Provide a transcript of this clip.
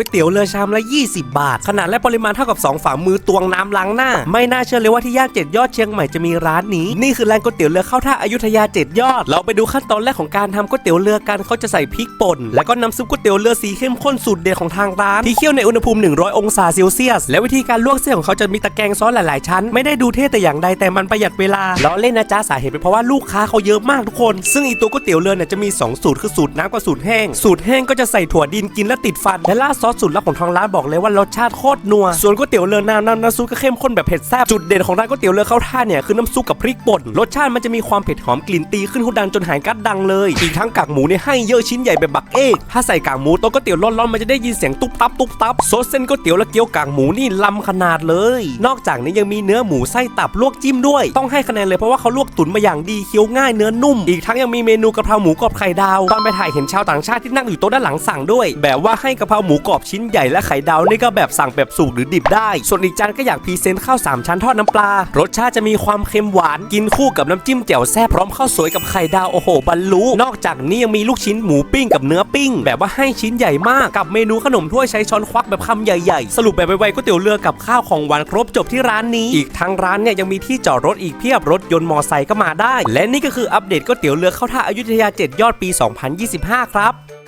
ก๋วยเตี๋ยวเรือชามละ 20 บาท ขนาดและปริมาณเท่ากับ 2 ฝ่ามือตวงน้ำล้างหน้า ไม่น่าเชื่อเลยว่าที่ย่านเจ็ดยอดเชียงใหม่จะมีร้านนี้ นี่คือร้านก๋วยเตี๋ยวเรือเข้าท่าอายุทยาเจ็ดยอด เราไปดูขั้นตอนแรกของการทำก๋วยเตี๋ยวเรือกันเขาจะใส่พริกป่น แล้วก็น้ำซุปก๋วยเตี๋ยวเรือสีเข้มข้นสูตรเด็ดของทางร้านที่เคี่ยวในอุณหภูมิ 100 องศาเซลเซียส และวิธีการลวกเส้นของเขาจะมีตะแกรงซ้อนหลายๆ ชั้น ไม่ได้ดูเท่แต่อย่างใดแต่มันประหยัดเวลาล้อเล่นนะจ๊ะสาเหตุเป็นเพราะว่าลูกค้าเขาเยอะมากทุกคน ซึ่งอีตัวก๋วยเตี๋ยวเรือเนี่ยจะมี 2 สูตรคือสูตรน้ำกับสูตรแห้ง สูตรแห้งก็จะใส่ถั่วดินกินแล้วติดฟันและล่าซอสสูตรลับของทางร้านบอกเลยว่ารสชาติโคตรนัว ส่วนก๋วยเตี๋ยวเรือน้ำน้ำน้ำซุปก็เข้มข้นแบบเผ็ดแซ่บ จุดเด่นของร้านก๋วยเตี๋ยวเรือเข้าท่าเนี่ยคือน้ำซุปกับพริกป่น รสชาติมันจะมีความเผ็ดหอมกลิ่นตีขึ้นหูดังจนหายกัดดังเลย อีกทั้งกากหมูเนี่ยให้เยอะชิ้นใหญ่แบบบักเอกถ้าใส่กากหมูโต๊ะก๋วยเตี๋ยวร้อนๆมันจะได้ยินเสียงตุ๊บตับตุ๊บตับซดเส้นก๋วยเตี๋ยวและเกี๊ยวกากหมูนี่ล้ำขนาดเลย นอกจากนี้ยังมีเนื้อหมูไส้ตับลวกจิ้มด้วย ต้องให้คะแนนเลยเพราะว่าเขาลวกตุ๋นมาอย่างดีเคี้ยวง่ายเนื้อนุ่ม อีกทั้งยังมีเมนูกะเพราหมูกรอบไข่ดาวตอนไปถ่ายเห็นชาวต่างชาติที่นั่งอยู่โต๊ะด้านหลังสั่งด้วย แบบว่าให้กะเพราหมูกรอบชิ้นใหญ่และไข่ดาวนี่ก็แบบสั่งแบบสุกหรือดิบได้ ส่วนอีกจานก็อยากพรีเซนต์ข้าวสามชั้นทอดน้ำปลา รสชาติจะมีความเค็มหวาน กินคู่กับน้ำจิ้มแจ่วแซ่บพร้อมข้าวสวยกับไข่ดาวโอ้โหบรรลุนอกจากนี้ยังมีลูกชิ้นหมูปิ้งกับเนื้อปิ้ง แบบว่าให้ชิ้นใหญ่มากกับเมนูขนมถ้วยใช้ช้อนควักแบบคำใหญ่ๆ สรุปแบบไวๆก๋วยเตี๋ยวเรือกับข้าวของหวานครบจบที่ร้านนี้ อีกทั้งร้านเนี่ยยังมีที่จอดรถอีกเพียบรถยนต์มอไซค์ก็มาได้ และนี่ก็คืออัปเดตก๋วยเตี๋ยวเรือเข้าท่าอายุทยา 7 ยอดปี 2025 ครับ